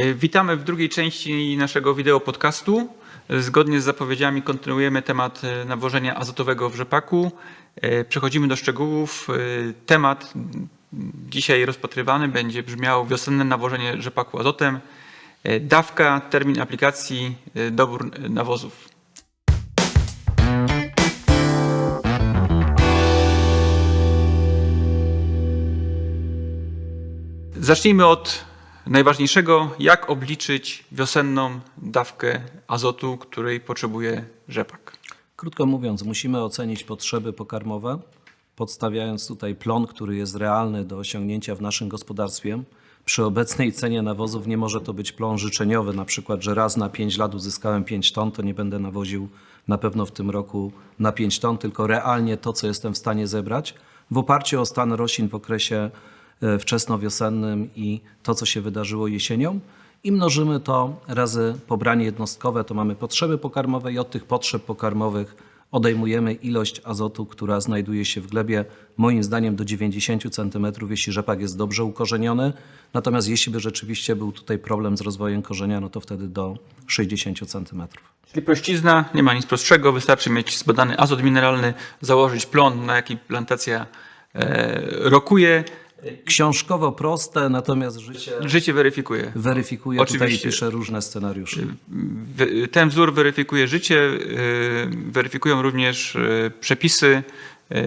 Witamy w drugiej części naszego wideo podcastu. Zgodnie z zapowiedziami kontynuujemy temat e, nawożenia azotowego w rzepaku. E, Przechodzimy do szczegółów. E, Temat dzisiaj rozpatrywany będzie brzmiał wiosenne nawożenie rzepaku azotem. E, Dawka, termin aplikacji, e, dobór e, nawozów. Zacznijmy od najważniejszego, jak obliczyć wiosenną dawkę azotu, której potrzebuje rzepak. Krótko mówiąc, musimy ocenić potrzeby pokarmowe, podstawiając tutaj plon, który jest realny do osiągnięcia w naszym gospodarstwie. Przy obecnej cenie nawozów nie może to być plon życzeniowy, na przykład, że raz na 5 lat uzyskałem 5 ton, to nie będę nawoził na pewno w tym roku na 5 ton, tylko realnie to, co jestem w stanie zebrać w oparciu o stan roślin w okresie wczesnowiosennym i to, co się wydarzyło jesienią. I mnożymy to razy pobranie jednostkowe, to mamy potrzeby pokarmowe i od tych potrzeb pokarmowych odejmujemy ilość azotu, która znajduje się w glebie, moim zdaniem do 90 cm, jeśli rzepak jest dobrze ukorzeniony. Natomiast jeśli by rzeczywiście był tutaj problem z rozwojem korzenia, no to wtedy do 60 cm. Czyli prościzna, nie ma nic prostszego, wystarczy mieć zbadany azot mineralny, założyć plon, na jaki plantacja e, rokuje. Książkowo proste, natomiast życie Życie weryfikuje. weryfikuje tutaj i Oczywiście. pisze różne scenariusze. Wy- Ten wzór weryfikuje życie, e, weryfikują również e, przepisy e,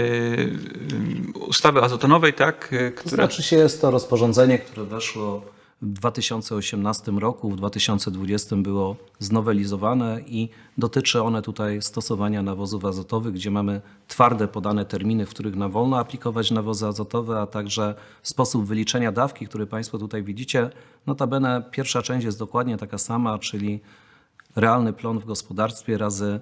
ustawy azotonowej, tak, To która znaczy się jest to rozporządzenie, które weszło w 2018 roku, w 2020 było znowelizowane i dotyczy one tutaj stosowania nawozów azotowych, gdzie mamy twarde podane terminy, w których nam wolno aplikować nawozy azotowe, a także sposób wyliczenia dawki, który Państwo tutaj widzicie. Notabene pierwsza część jest dokładnie taka sama, czyli realny plon w gospodarstwie razy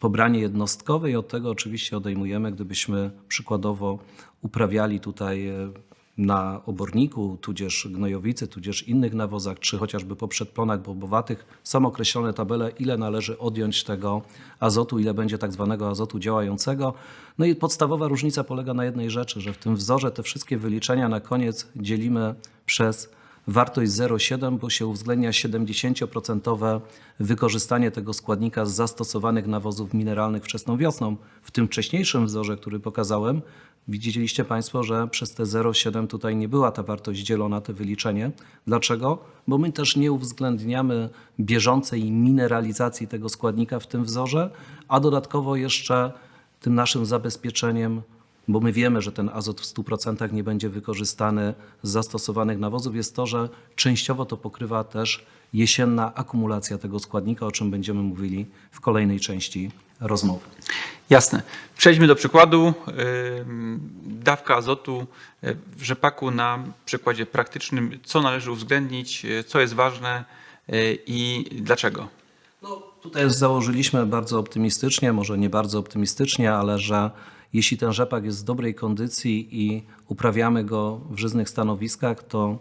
pobranie jednostkowe i od tego oczywiście odejmujemy, gdybyśmy przykładowo uprawiali tutaj e, na oborniku, tudzież gnojowicy, tudzież innych nawozach, czy chociażby po przedplonach bobowatych, są określone tabele, ile należy odjąć tego azotu, ile będzie tak zwanego azotu działającego. No i podstawowa różnica polega na jednej rzeczy, że w tym wzorze te wszystkie wyliczenia na koniec dzielimy przez wartość 0,7, bo się uwzględnia 70% wykorzystanie tego składnika z zastosowanych nawozów mineralnych wczesną wiosną. W tym wcześniejszym wzorze, który pokazałem, widzieliście Państwo, że przez te 0,7 tutaj nie była ta wartość dzielona, te wyliczenie. Dlaczego? Bo my też nie uwzględniamy bieżącej mineralizacji tego składnika w tym wzorze, a dodatkowo jeszcze tym naszym zabezpieczeniem bo my wiemy, że ten azot w 100% nie będzie wykorzystany z zastosowanych nawozów, jest to, że częściowo to pokrywa też jesienna akumulacja tego składnika, o czym będziemy mówili w kolejnej części rozmowy. Jasne. Przejdźmy do przykładu. Dawka azotu y, w rzepaku na przykładzie praktycznym. Co należy uwzględnić, y, co jest ważne y, i dlaczego? No, tutaj założyliśmy bardzo optymistycznie, może nie bardzo optymistycznie, ale że jeśli ten rzepak jest w dobrej kondycji i uprawiamy go w żyznych stanowiskach, to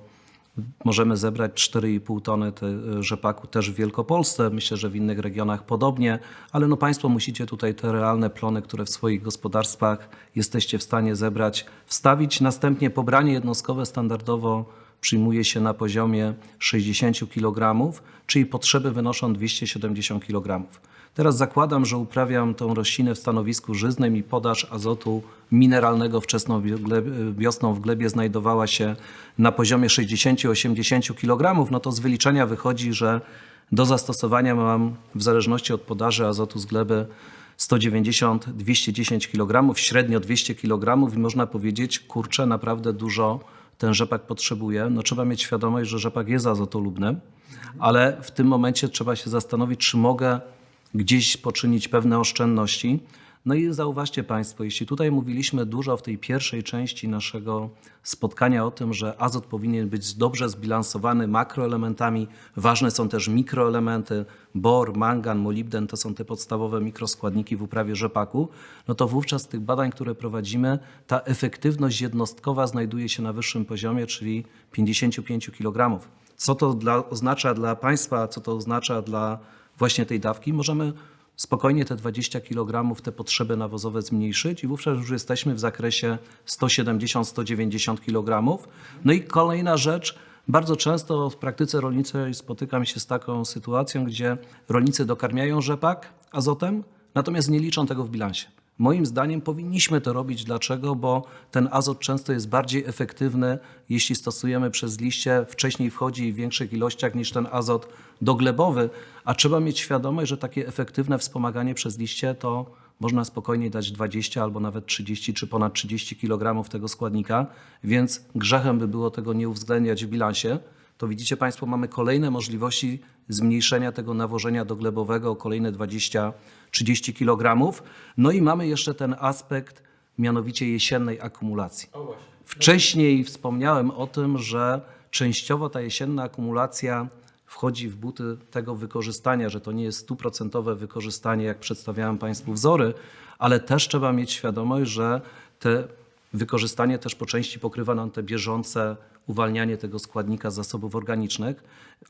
możemy zebrać 4,5 tony e, rzepaku też w Wielkopolsce. Myślę, że w innych regionach podobnie, ale no Państwo musicie tutaj te realne plony, które w swoich gospodarstwach jesteście w stanie zebrać, wstawić. Następnie pobranie jednostkowe standardowo przyjmuje się na poziomie 60 kg, czyli potrzeby wynoszą 270 kg. Teraz zakładam, że uprawiam tą roślinę w stanowisku żyznym i podaż azotu mineralnego wczesną wiosną w glebie znajdowała się na poziomie 60-80 kg, no to z wyliczenia wychodzi, że do zastosowania mam w zależności od podaży azotu z gleby 190-210 kg, średnio 200 kg i można powiedzieć, kurczę, naprawdę dużo ten rzepak potrzebuje. No trzeba mieć świadomość, że rzepak jest azotolubny, ale w tym momencie trzeba się zastanowić, czy mogę gdzieś poczynić pewne oszczędności. No i zauważcie Państwo, jeśli tutaj mówiliśmy dużo w tej pierwszej części naszego spotkania o tym, że azot powinien być dobrze zbilansowany makroelementami, ważne są też mikroelementy, bor, mangan, molibden to są te podstawowe mikroskładniki w uprawie rzepaku, no to wówczas tych badań, które prowadzimy, ta efektywność jednostkowa znajduje się na wyższym poziomie, czyli 55 kg. Co to dla, oznacza dla Państwa, co to oznacza dla właśnie tej dawki? Możemy spokojnie te 20 kg, te potrzeby nawozowe zmniejszyć i wówczas już jesteśmy w zakresie 170-190 kg. No i kolejna rzecz, Bardzo często w praktyce rolniczej spotykam się z taką sytuacją, gdzie rolnicy dokarmiają rzepak azotem, natomiast nie liczą tego w bilansie. Moim zdaniem powinniśmy to robić. Dlaczego? Bo ten azot często jest bardziej efektywny, jeśli stosujemy przez liście. Wcześniej wchodzi w większych ilościach niż ten azot doglebowy, a trzeba mieć świadomość, że takie efektywne wspomaganie przez liście to można spokojnie dać 20 albo nawet 30 czy ponad 30 kg tego składnika, więc grzechem by było tego nie uwzględniać w bilansie. To widzicie Państwo, mamy kolejne możliwości zmniejszenia tego nawożenia doglebowego o kolejne 20-30 kg. No i mamy jeszcze ten aspekt mianowicie jesiennej akumulacji. Wcześniej wspomniałem o tym, że częściowo ta jesienna akumulacja wchodzi w buty tego wykorzystania, że to nie jest stuprocentowe wykorzystanie, jak przedstawiałem Państwu wzory, ale też trzeba mieć świadomość, że te wykorzystanie też po części pokrywa nam te bieżące uwalnianie tego składnika z zasobów organicznych,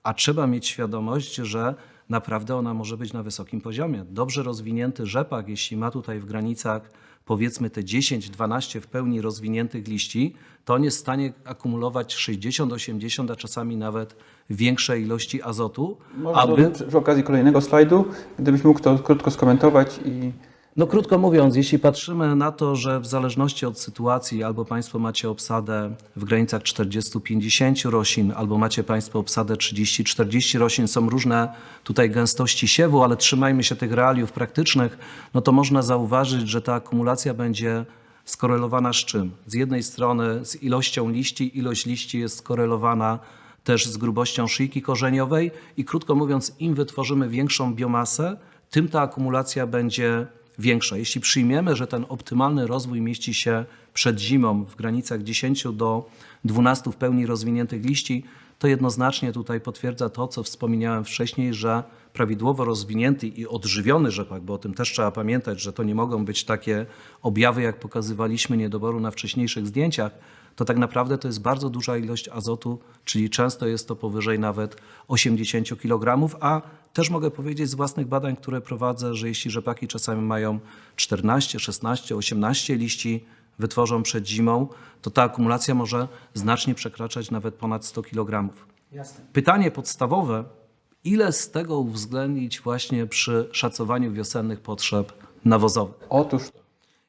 a trzeba mieć świadomość, że naprawdę ona może być na wysokim poziomie. Dobrze rozwinięty rzepak, jeśli ma tutaj w granicach powiedzmy te 10-12 w pełni rozwiniętych liści, to on jest w stanie akumulować 60-80, a czasami nawet większe ilości azotu, Może aby przy, okazji kolejnego slajdu, gdybyś mógł to krótko skomentować i No krótko mówiąc, jeśli patrzymy na to, że w zależności od sytuacji albo Państwo macie obsadę w granicach 40-50 roślin, albo macie Państwo obsadę 30-40 roślin, są różne tutaj gęstości siewu, ale trzymajmy się tych realiów praktycznych, no to można zauważyć, że ta akumulacja będzie skorelowana z czym? Z jednej strony z ilością liści, ilość liści jest skorelowana też z grubością szyjki korzeniowej i krótko mówiąc, im wytworzymy większą biomasę, tym ta akumulacja będzie większa. Jeśli przyjmiemy, że ten optymalny rozwój mieści się przed zimą w granicach 10 do 12 w pełni rozwiniętych liści, to jednoznacznie tutaj potwierdza to, co wspomniałem wcześniej, że prawidłowo rozwinięty i odżywiony rzepak, bo o tym też trzeba pamiętać, że to nie mogą być takie objawy, jak pokazywaliśmy niedoboru na wcześniejszych zdjęciach, to tak naprawdę to jest bardzo duża ilość azotu, czyli często jest to powyżej nawet 80 kg, a też mogę powiedzieć z własnych badań, które prowadzę, że jeśli rzepaki czasami mają 14, 16, 18 liści, wytworzą przed zimą, to ta akumulacja może znacznie przekraczać nawet ponad 100 kg. Pytanie podstawowe, ile z tego uwzględnić właśnie przy szacowaniu wiosennych potrzeb nawozowych? otóż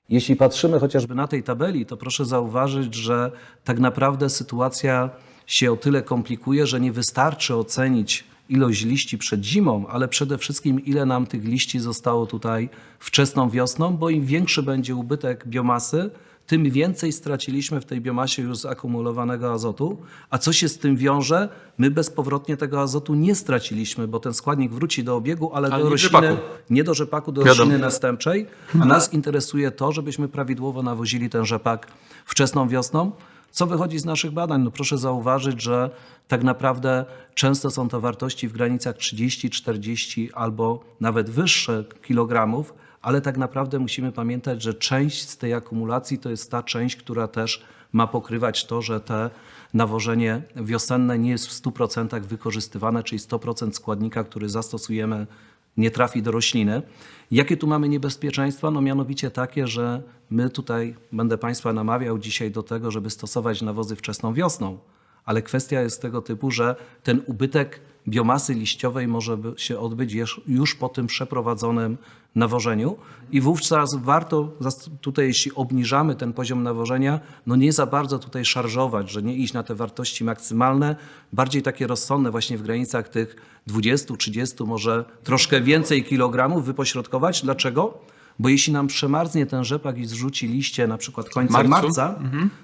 Jeśli patrzymy chociażby na tej tabeli, to proszę zauważyć, że tak naprawdę sytuacja się o tyle komplikuje, że nie wystarczy ocenić ilość liści przed zimą, ale przede wszystkim ile nam tych liści zostało tutaj wczesną wiosną, bo im większy będzie ubytek biomasy, tym więcej straciliśmy w tej biomasie już zakumulowanego azotu. A co się z tym wiąże? My bezpowrotnie tego azotu nie straciliśmy, bo ten składnik wróci do obiegu, ale, Ale do nie rośliny, rzepaku. nie do rzepaku, do Wiadomo. rośliny następczej. A nas interesuje to, żebyśmy prawidłowo nawozili ten rzepak wczesną wiosną. Co wychodzi z naszych badań? No proszę zauważyć, że tak naprawdę często są to wartości w granicach 30, 40 albo nawet wyższe kilogramów, ale tak naprawdę musimy pamiętać, że część z tej akumulacji to jest ta część, która też ma pokrywać to, że te nawożenie wiosenne nie jest w 100% wykorzystywane, czyli 100% składnika, który zastosujemy nie trafi do rośliny. Jakie tu mamy niebezpieczeństwa? No mianowicie takie, że my tutaj, będę Państwa namawiał dzisiaj do tego, żeby stosować nawozy wczesną wiosną, ale kwestia jest tego typu, że ten ubytek biomasy liściowej może się odbyć już- po tym przeprowadzonym nawożeniu i wówczas warto tutaj, jeśli obniżamy ten poziom nawożenia, no nie za bardzo tutaj szarżować, że nie iść na te wartości maksymalne, bardziej takie rozsądne właśnie w granicach tych 20, 30, może troszkę więcej kilogramów wypośrodkować. Dlaczego? Bo jeśli nam przemarznie ten rzepak i zrzuci liście na przykład końcem Marcu? marca,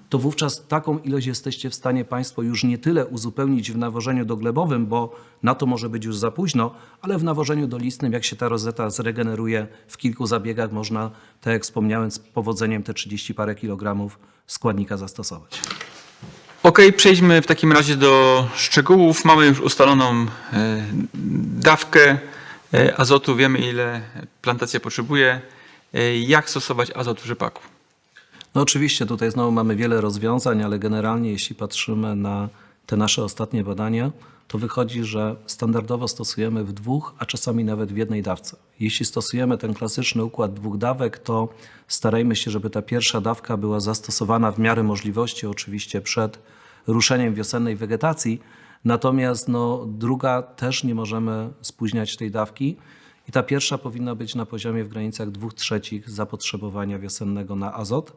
to wówczas taką ilość jesteście w stanie Państwo już nie tyle uzupełnić w nawożeniu doglebowym, bo na to może być już za późno, ale w nawożeniu dolistnym, jak się ta rozeta zregeneruje w kilku zabiegach, można, tak jak wspomniałem, z powodzeniem te 30 parę kilogramów składnika zastosować. Okej, przejdźmy w takim razie do szczegółów. Mamy już ustaloną e, dawkę e, azotu, wiemy ile plantacja potrzebuje. E, Jak stosować azot w rzepaku? No oczywiście tutaj znowu mamy wiele rozwiązań, ale generalnie jeśli patrzymy na te nasze ostatnie badania, to wychodzi, że standardowo stosujemy w dwóch, a czasami nawet w jednej dawce. Jeśli stosujemy ten klasyczny układ dwóch dawek, to starajmy się, żeby ta pierwsza dawka była zastosowana w miarę możliwości, oczywiście przed ruszeniem wiosennej wegetacji. Natomiast no, druga też nie możemy spóźniać tej dawki. I ta pierwsza powinna być na poziomie w granicach 2 trzecich zapotrzebowania wiosennego na azot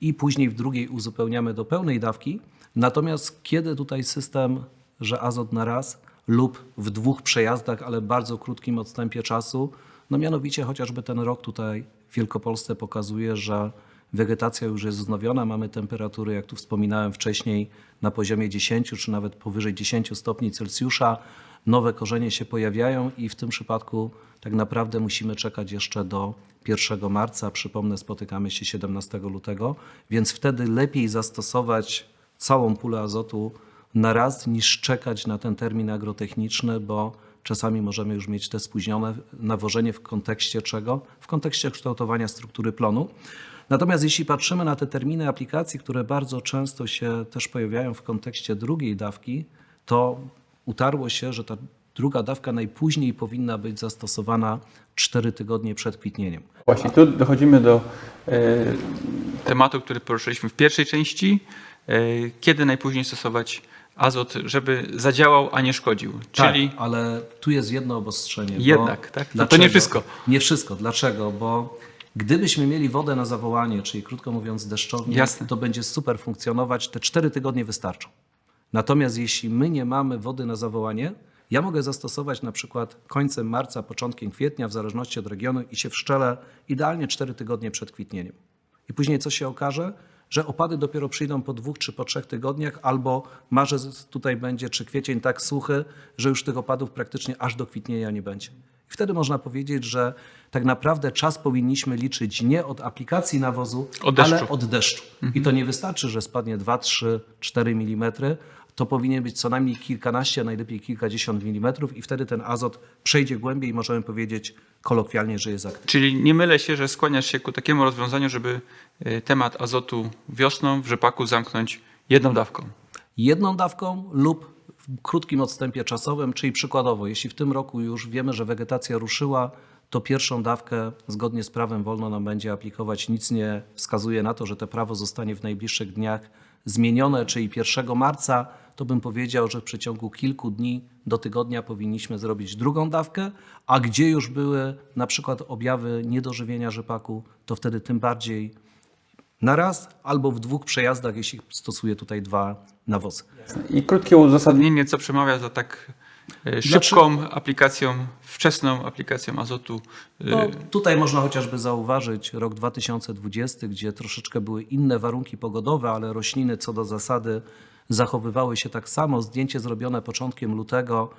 i później w drugiej uzupełniamy do pełnej dawki. Natomiast kiedy tutaj system, że azot na raz lub w dwóch przejazdach, ale bardzo krótkim odstępie czasu, no mianowicie chociażby ten rok tutaj w Wielkopolsce pokazuje, że wegetacja już jest wznowiona, mamy temperatury, jak tu wspominałem wcześniej, na poziomie 10 czy nawet powyżej 10 stopni Celsjusza. Nowe korzenie się pojawiają i w tym przypadku tak naprawdę musimy czekać jeszcze do 1 marca. Przypomnę, spotykamy się 17 lutego, więc wtedy lepiej zastosować całą pulę azotu na raz niż czekać na ten termin agrotechniczny, bo czasami możemy już mieć te spóźnione nawożenie w kontekście czego? W kontekście kształtowania struktury plonu. Natomiast jeśli patrzymy na te terminy aplikacji, które bardzo często się też pojawiają w kontekście drugiej dawki, to utarło się, że ta druga dawka najpóźniej powinna być zastosowana 4 tygodnie przed kwitnieniem. Właśnie tu dochodzimy do e, tematu, który poruszyliśmy w pierwszej części. E, kiedy najpóźniej stosować azot, żeby zadziałał, a nie szkodził? Czyli Tak, ale tu jest jedno obostrzenie. bo Jednak, tak? No to nie wszystko. Nie wszystko. Dlaczego? Bo gdybyśmy mieli wodę na zawołanie, czyli krótko mówiąc deszczownię, Jasne. to będzie super funkcjonować. Te cztery tygodnie wystarczą. Natomiast jeśli my nie mamy wody na zawołanie, ja mogę zastosować na przykład końcem marca, początkiem kwietnia, w zależności od regionu i się wszczelę idealnie 4 tygodnie przed kwitnieniem. I później co się okaże? Że opady dopiero przyjdą po dwóch czy po trzech tygodniach, albo marzec tutaj będzie, czy kwiecień tak suchy, że już tych opadów praktycznie aż do kwitnienia nie będzie. I wtedy można powiedzieć, że tak naprawdę czas powinniśmy liczyć nie od aplikacji nawozu, Od ale od deszczu. I to nie wystarczy, że spadnie 2, 3, 4 mm. To powinien być co najmniej kilkanaście, a najlepiej kilkadziesiąt milimetrów i wtedy ten azot przejdzie głębiej i możemy powiedzieć kolokwialnie, że jest aktywny. Czyli nie mylę się, że skłaniasz się ku takiemu rozwiązaniu, żeby e, temat azotu wiosną w rzepaku zamknąć jedną dawką. Jedną dawką lub w krótkim odstępie czasowym, czyli przykładowo, jeśli w tym roku już wiemy, że wegetacja ruszyła, to pierwszą dawkę zgodnie z prawem wolno nam będzie aplikować. Nic nie wskazuje na to, że to prawo zostanie w najbliższych dniach zmienione, czyli 1 marca, to bym powiedział, że w przeciągu kilku dni do tygodnia powinniśmy zrobić drugą dawkę, a gdzie już były na przykład objawy niedożywienia rzepaku, to wtedy tym bardziej na raz albo w dwóch przejazdach, jeśli stosuję tutaj dwa nawozy. I krótkie uzasadnienie, co przemawia za tak e, szybką aplikacją, wczesną aplikacją azotu. e, No, tutaj można chociażby zauważyć rok 2020, gdzie troszeczkę były inne warunki pogodowe, ale rośliny co do zasady zachowywały się tak samo. Zdjęcie zrobione początkiem lutego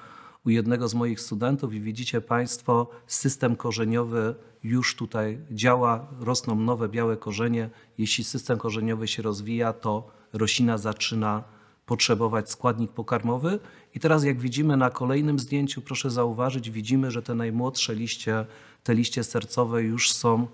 u jednego z moich studentów i widzicie Państwo, system korzeniowy już tutaj działa, rosną nowe białe korzenie. Jeśli system korzeniowy się rozwija, to roślina zaczyna potrzebować składnik pokarmowy. I teraz jak widzimy na kolejnym zdjęciu, proszę zauważyć, widzimy, że te najmłodsze liście, te liście sercowe już są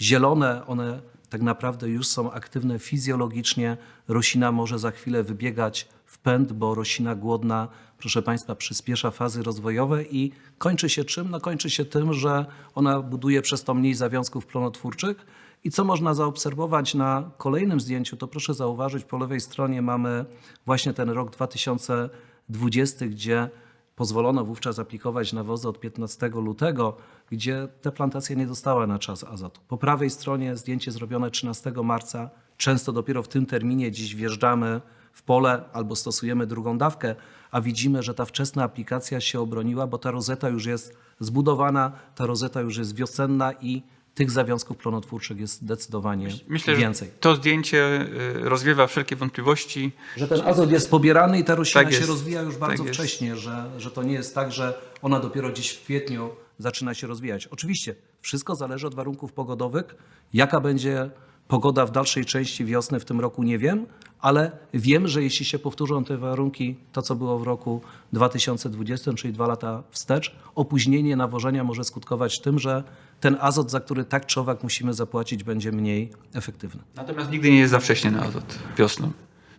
zielone, one tak naprawdę już są aktywne fizjologicznie. Roślina może za chwilę wybiegać w pęd, bo roślina głodna, proszę Państwa, przyspiesza fazy rozwojowe i kończy się czym? No kończy się tym, że ona buduje przez to mniej zawiązków plonotwórczych. I co można zaobserwować na kolejnym zdjęciu, to proszę zauważyć, po lewej stronie mamy właśnie ten rok 2020, gdzie pozwolono wówczas aplikować nawozy od 15 lutego, gdzie te plantacje nie dostały na czas azotu. Po prawej stronie zdjęcie zrobione 13 marca. Często dopiero w tym terminie dziś wjeżdżamy w pole albo stosujemy drugą dawkę, a widzimy, że ta wczesna aplikacja się obroniła, bo ta rozeta już jest zbudowana, ta rozeta już jest wiosenna i tych zawiązków plonotwórczych jest zdecydowanie Myślę, więcej. że to zdjęcie e, rozwiewa wszelkie wątpliwości. Że ten azot jest pobierany i ta roślina Tak się jest. rozwija już bardzo Tak jest. wcześnie, że, że to nie jest tak, że ona dopiero dziś w kwietniu zaczyna się rozwijać. Oczywiście wszystko zależy od warunków pogodowych. Jaka będzie pogoda w dalszej części wiosny w tym roku nie wiem, ale wiem, że jeśli się powtórzą te warunki, to co było w roku 2020, czyli dwa lata wstecz, opóźnienie nawożenia może skutkować tym, że ten azot, za który tak czy owak musimy zapłacić, będzie mniej efektywny. Natomiast nigdy nie jest za wcześnie na azot wiosną.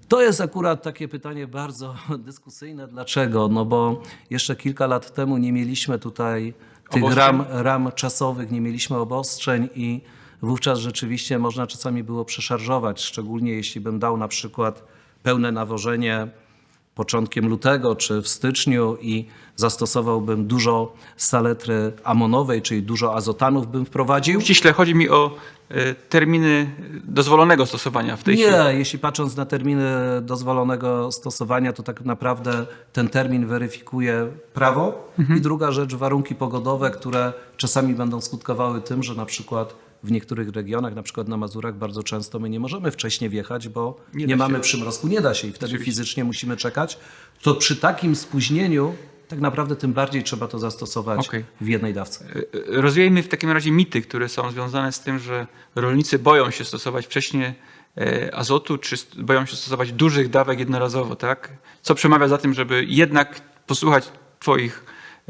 To jest akurat takie pytanie bardzo dyskusyjne. Dlaczego? No bo jeszcze kilka lat temu nie mieliśmy tutaj tych ram, ram czasowych, nie mieliśmy obostrzeń i wówczas rzeczywiście można czasami było przeszarżować, szczególnie jeśli bym dał na przykład pełne nawożenie początkiem lutego czy w styczniu i zastosowałbym dużo saletry amonowej, czyli dużo azotanów bym wprowadził. Ściśle chodzi mi o e, terminy dozwolonego stosowania w tej chwili. Nie, jeśli patrząc na terminy dozwolonego stosowania, to tak naprawdę ten termin weryfikuje prawo. I druga rzecz, warunki pogodowe, które czasami będą skutkowały tym, że na przykład w niektórych regionach, na przykład na Mazurach, bardzo często my nie możemy wcześniej wjechać, bo Nie nie, da się. mamy przymrozku, nie da się i wtedy fizycznie musimy czekać. To przy takim spóźnieniu tak naprawdę tym bardziej trzeba to zastosować Okej. w jednej dawce. E, Rozwiejmy w takim razie mity, które są związane z tym, że rolnicy boją się stosować wcześniej e, azotu, czy boją się stosować dużych dawek jednorazowo, tak? Co przemawia za tym, żeby jednak posłuchać Twoich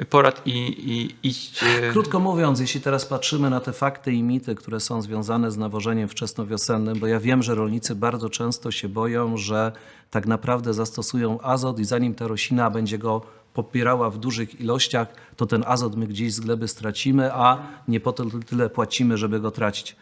porad i, i iść. e, Krótko mówiąc, jeśli teraz patrzymy na te fakty i mity, które są związane z nawożeniem wczesnowiosennym, bo ja wiem, że rolnicy bardzo często się boją, że tak naprawdę zastosują azot i zanim ta roślina będzie go popierała w dużych ilościach, to ten azot my gdzieś z gleby stracimy, a nie po to tyle płacimy, żeby go tracić.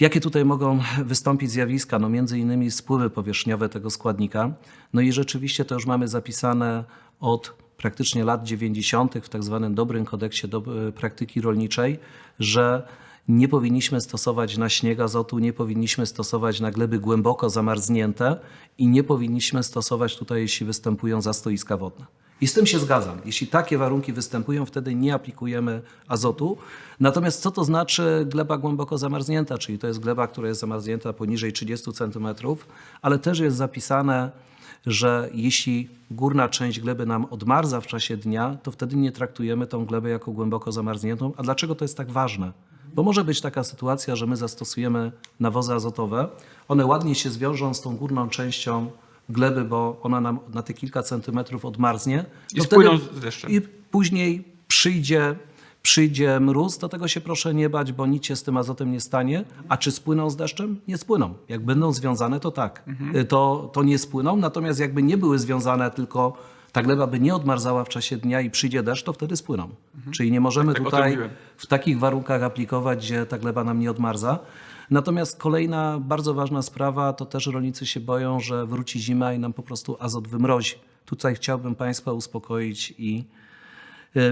Jakie tutaj mogą wystąpić zjawiska? No między innymi spływy powierzchniowe tego składnika. No i rzeczywiście to już mamy zapisane od praktycznie lat 90. w tak zwanym dobrym kodeksie do, e, praktyki rolniczej, że nie powinniśmy stosować na śnieg azotu, nie powinniśmy stosować na gleby głęboko zamarznięte i nie powinniśmy stosować tutaj, jeśli występują zastoiska wodne. I z tym się zgadzam. Jeśli takie warunki występują, wtedy nie aplikujemy azotu. Natomiast co to znaczy gleba głęboko zamarznięta? Czyli to jest gleba, która jest zamarznięta poniżej 30 cm, ale też jest zapisane, że jeśli górna część gleby nam odmarza w czasie dnia, to wtedy nie traktujemy tą glebę jako głęboko zamarzniętą. A dlaczego to jest tak ważne? Bo może być taka sytuacja, że my zastosujemy nawozy azotowe, one ładnie się zwiążą z tą górną częścią gleby, bo ona nam na te kilka centymetrów odmarznie. I spłyną z deszczem. I później przyjdzie, przyjdzie mróz, do tego się proszę nie bać, bo nic się z tym azotem nie stanie. A czy spłyną z deszczem? Nie spłyną. Jak będą związane, to tak. Mhm. Y, To, to nie spłyną, natomiast jakby nie były związane, tylko ta gleba by nie odmarzała w czasie dnia i przyjdzie deszcz, to wtedy spłyną. Czyli nie możemy tak, tym tutaj w takich warunkach aplikować, gdzie ta gleba nam nie odmarza. Natomiast kolejna bardzo ważna sprawa, to też rolnicy się boją, że wróci zima i nam po prostu azot wymrozi. Tutaj chciałbym Państwa uspokoić i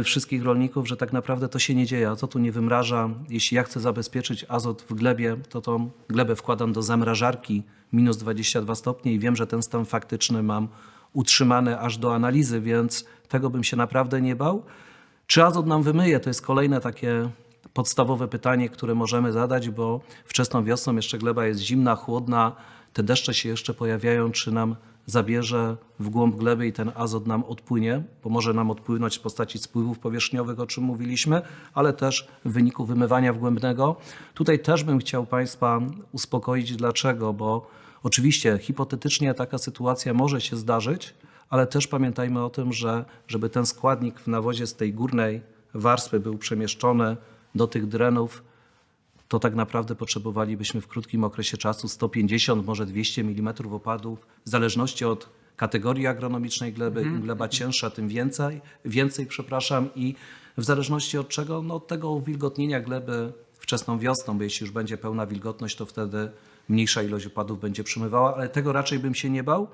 wszystkich rolników, że tak naprawdę to się nie dzieje. Azotu nie wymraża. Jeśli ja chcę zabezpieczyć azot w glebie, to tą glebę wkładam do zamrażarki minus 22 stopnie i wiem, że ten stan faktyczny mam utrzymany aż do analizy, więc tego bym się naprawdę nie bał. Czy azot nam wymyje? To jest kolejne takie podstawowe pytanie, które możemy zadać, bo wczesną wiosną jeszcze gleba jest zimna, chłodna, te deszcze się jeszcze pojawiają, czy nam zabierze w głąb gleby i ten azot nam odpłynie, bo może nam odpłynąć w postaci spływów powierzchniowych, o czym mówiliśmy, ale też w wyniku wymywania wgłębnego. Tutaj też bym chciał Państwa uspokoić, dlaczego, bo oczywiście hipotetycznie taka sytuacja może się zdarzyć, ale też pamiętajmy o tym, że żeby ten składnik w nawozie z tej górnej warstwy był przemieszczony do tych drenów, to tak naprawdę potrzebowalibyśmy w krótkim okresie czasu 150, może 200 mm opadów, w zależności od kategorii agronomicznej gleby. Im gleba cięższa, tym więcej, więcej przepraszam, i w zależności od czego? No od tego uwilgotnienia gleby wczesną wiosną, bo jeśli już będzie pełna wilgotność, to wtedy mniejsza ilość opadów będzie przymywała, ale tego raczej bym się nie bał.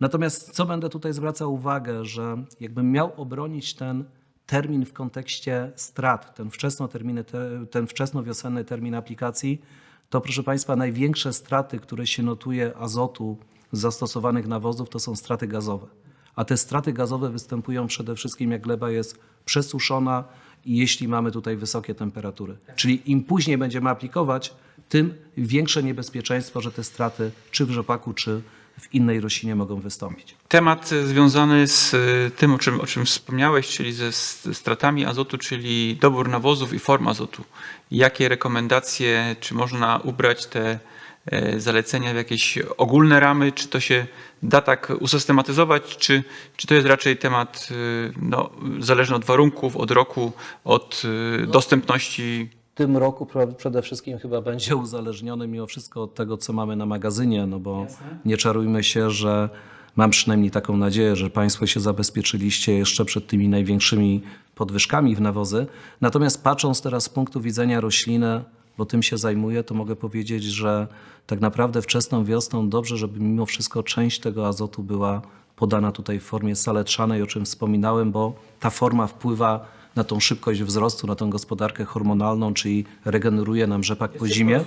Natomiast co będę tutaj zwracał uwagę, że jakbym miał obronić ten termin w kontekście strat, ten, wczesnoterminy, te- ten wczesnowiosenny termin aplikacji, to proszę Państwa, największe straty, które się notuje azotu z zastosowanych nawozów, to są straty gazowe. A te straty gazowe występują przede wszystkim, jak gleba jest przesuszona i jeśli mamy tutaj wysokie temperatury. Czyli im później będziemy aplikować, tym większe niebezpieczeństwo, że te straty czy w rzepaku, czy w innej roślinie mogą wystąpić. Temat e, związany z e, tym, o czym, o czym wspomniałeś, czyli ze stratami azotu, czyli dobór nawozów i form azotu. Jakie rekomendacje, czy można ubrać te e, zalecenia w jakieś ogólne ramy, czy to się da tak usystematyzować, czy, czy to jest raczej temat no, zależny od warunków, od roku, od dostępności tym roku przede wszystkim chyba będzie uzależniony mimo wszystko od tego, co mamy na magazynie, no bo nie czarujmy się, że mam przynajmniej taką nadzieję, że Państwo się zabezpieczyliście jeszcze przed tymi największymi podwyżkami w nawozy. Natomiast patrząc teraz z punktu widzenia rośliny, bo tym się zajmuję, to mogę powiedzieć, że tak naprawdę wczesną wiosną dobrze, żeby mimo wszystko część tego azotu była podana tutaj w formie saletrzanej, o czym wspominałem, bo ta forma wpływa na tą szybkość wzrostu, na tą gospodarkę hormonalną, czyli regeneruje nam rzepak po zimie.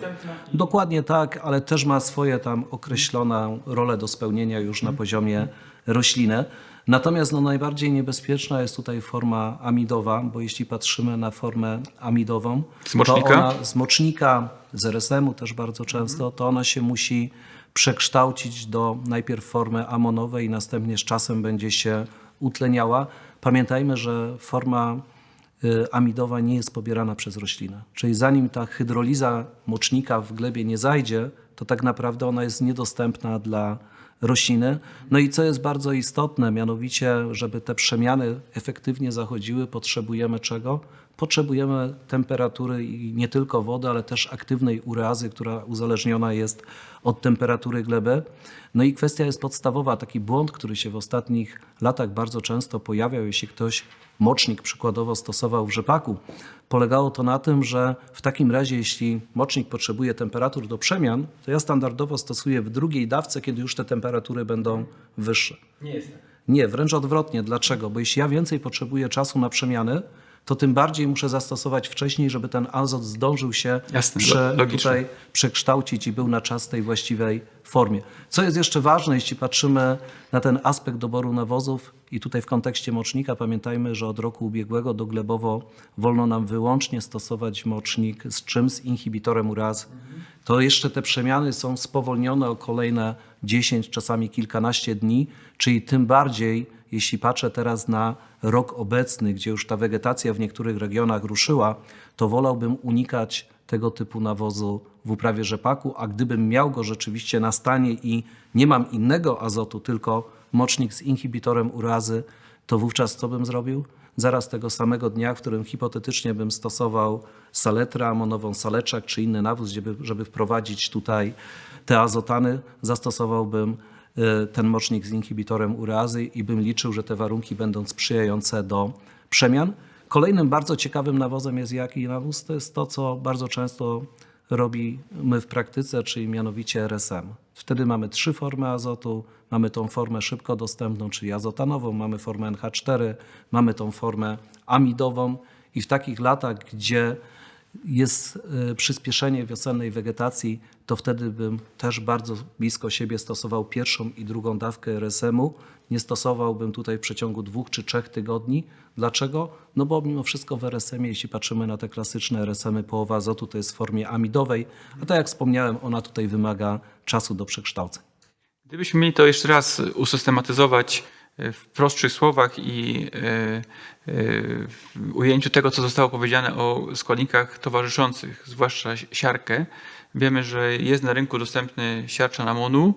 Dokładnie tak, ale też ma swoje tam określoną rolę do spełnienia już na poziomie rośliny. Natomiast no, najbardziej niebezpieczna jest tutaj forma amidowa, bo jeśli patrzymy na formę amidową, Z mocznika? to ona z mocznika, z RSM-u też bardzo często, to ona się musi przekształcić do najpierw formy amonowej i następnie z czasem będzie się utleniała. Pamiętajmy, że forma amidowa nie jest pobierana przez roślinę. Czyli zanim ta hydroliza mocznika w glebie nie zajdzie, to tak naprawdę ona jest niedostępna dla rośliny. No i co jest bardzo istotne, mianowicie, żeby te przemiany efektywnie zachodziły, potrzebujemy czego? Potrzebujemy temperatury i nie tylko wody, ale też aktywnej ureazy, która uzależniona jest od temperatury gleby. No i kwestia jest podstawowa, taki błąd, który się w ostatnich latach bardzo często pojawiał, jeśli ktoś mocznik przykładowo stosował w rzepaku. Polegało to na tym, że w takim razie, jeśli mocznik potrzebuje temperatur do przemian, to ja standardowo stosuję w drugiej dawce, kiedy już te temperatury będą wyższe. Nie jest tak. Nie, wręcz odwrotnie. Dlaczego? Bo jeśli ja więcej potrzebuję czasu na przemiany, to tym bardziej muszę zastosować wcześniej, żeby ten azot zdążył się Jasne, prze, tutaj przekształcić i był na czas tej właściwej formie. Co jest jeszcze ważne, jeśli patrzymy na ten aspekt doboru nawozów i tutaj w kontekście mocznika pamiętajmy, że od roku ubiegłego do glebowo wolno nam wyłącznie stosować mocznik z czym? Z inhibitorem urazy. To jeszcze te przemiany są spowolnione o kolejne 10, czasami kilkanaście dni, czyli tym bardziej, jeśli patrzę teraz na rok obecny, gdzie już ta wegetacja w niektórych regionach ruszyła, to wolałbym unikać tego typu nawozu w uprawie rzepaku, a gdybym miał go rzeczywiście na stanie i nie mam innego azotu, tylko mocznik z inhibitorem urazy, to wówczas co bym zrobił? Zaraz tego samego dnia, w którym hipotetycznie bym stosował saletrę amonową, saleczak czy inny nawóz, żeby, żeby wprowadzić tutaj te azotany, zastosowałbym ten mocznik z inhibitorem urazy i bym liczył, że te warunki będą sprzyjające do przemian. Kolejnym bardzo ciekawym nawozem jest jaki nawóz? To jest to, co bardzo często robimy w praktyce, czyli mianowicie RSM. Wtedy mamy trzy formy azotu. Mamy tą formę szybko dostępną, czyli azotanową, mamy formę NH4, mamy tą formę amidową i w takich latach, gdzie jest e, przyspieszenie wiosennej wegetacji, to wtedy bym też bardzo blisko siebie stosował pierwszą i drugą dawkę RSM-u. Nie stosowałbym tutaj w przeciągu dwóch czy trzech tygodni. Dlaczego? No bo mimo wszystko w RSM-ie, jeśli patrzymy na te klasyczne RSM-y, połowa azotu to jest w formie amidowej, a tak jak wspomniałem, ona tutaj wymaga czasu do przekształceń. Gdybyśmy mieli to jeszcze raz usystematyzować e, w prostszych słowach i e, e, w ujęciu tego, co zostało powiedziane o składnikach towarzyszących, zwłaszcza siarkę, wiemy, że jest na rynku dostępny siarczan amonu.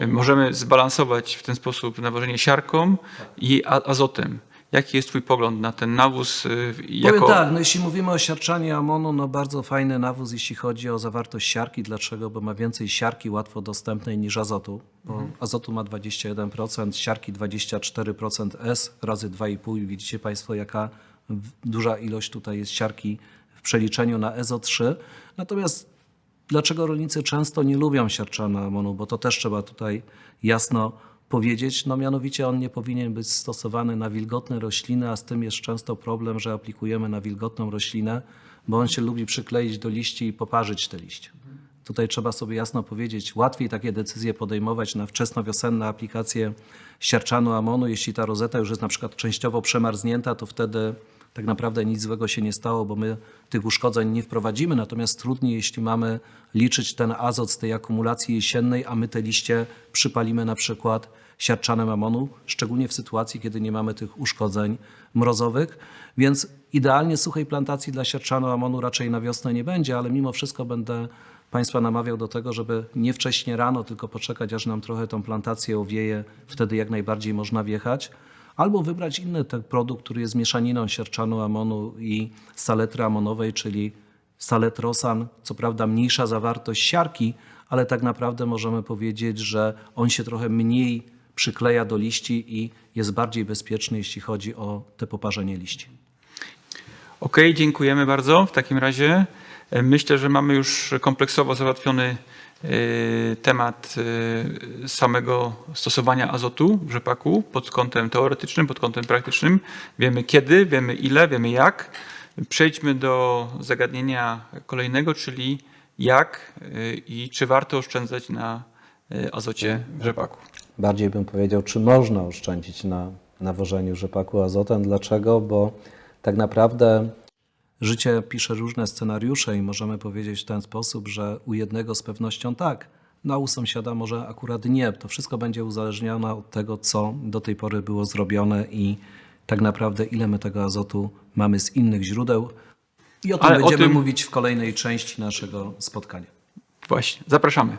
E, Możemy zbalansować w ten sposób nawożenie siarką i azotem. Jaki jest Twój pogląd na ten nawóz? e, Jako... Powiem tak, no jeśli mówimy o siarczanie amonu, no bardzo fajny nawóz, jeśli chodzi o zawartość siarki. Dlaczego? Bo ma więcej siarki łatwo dostępnej niż azotu. Bo azotu ma 21%, siarki 24% S razy 2,5 i widzicie Państwo, jaka duża ilość tutaj jest siarki w przeliczeniu na EZO3. Natomiast Dlaczego rolnicy często nie lubią siarczana amonu? Bo to też trzeba tutaj jasno powiedzieć. No mianowicie on nie powinien być stosowany na wilgotne rośliny, a z tym jest często problem, że aplikujemy na wilgotną roślinę, bo on się lubi przykleić do liści i poparzyć te liście. Tutaj trzeba sobie jasno powiedzieć, łatwiej takie decyzje podejmować na wczesnowiosenne aplikacje siarczanu amonu. Jeśli ta rozeta już jest na przykład częściowo przemarznięta, to wtedy tak naprawdę nic złego się nie stało, bo my tych uszkodzeń nie wprowadzimy. Natomiast trudniej, jeśli mamy liczyć ten azot z tej akumulacji jesiennej, a my te liście przypalimy na przykład siarczanem amonu, szczególnie w sytuacji, kiedy nie mamy tych uszkodzeń mrozowych. Więc idealnie suchej plantacji dla siarczanu amonu raczej na wiosnę nie będzie, ale mimo wszystko będę Państwa namawiał do tego, żeby nie wcześnie rano, tylko poczekać, aż nam trochę tą plantację owieje, wtedy jak najbardziej można wjechać. Albo wybrać inny ten produkt, który jest mieszaniną siarczanu amonu i saletry amonowej, czyli saletrosan. Co prawda mniejsza zawartość siarki, ale tak naprawdę możemy powiedzieć, że on się trochę mniej przykleja do liści i jest bardziej bezpieczny, jeśli chodzi o te poparzenie liści. Ok, dziękujemy bardzo w takim razie. E, Myślę, że mamy już kompleksowo załatwiony temat e, samego stosowania azotu w rzepaku pod kątem teoretycznym, pod kątem praktycznym. Wiemy kiedy, wiemy ile, wiemy jak. Przejdźmy do zagadnienia kolejnego, czyli jak e, i czy warto oszczędzać na azocie w rzepaku. Bardziej bym powiedział, czy można oszczędzić na nawożeniu rzepaku azotem. Dlaczego? Bo tak naprawdę życie pisze różne scenariusze i możemy powiedzieć w ten sposób, że u jednego z pewnością tak, no a u sąsiada może akurat nie. To wszystko będzie uzależnione od tego, co do tej pory było zrobione i tak naprawdę ile my tego azotu mamy z innych źródeł. I o tym Ale o będziemy tym- mówić w kolejnej części naszego spotkania. Właśnie, zapraszamy.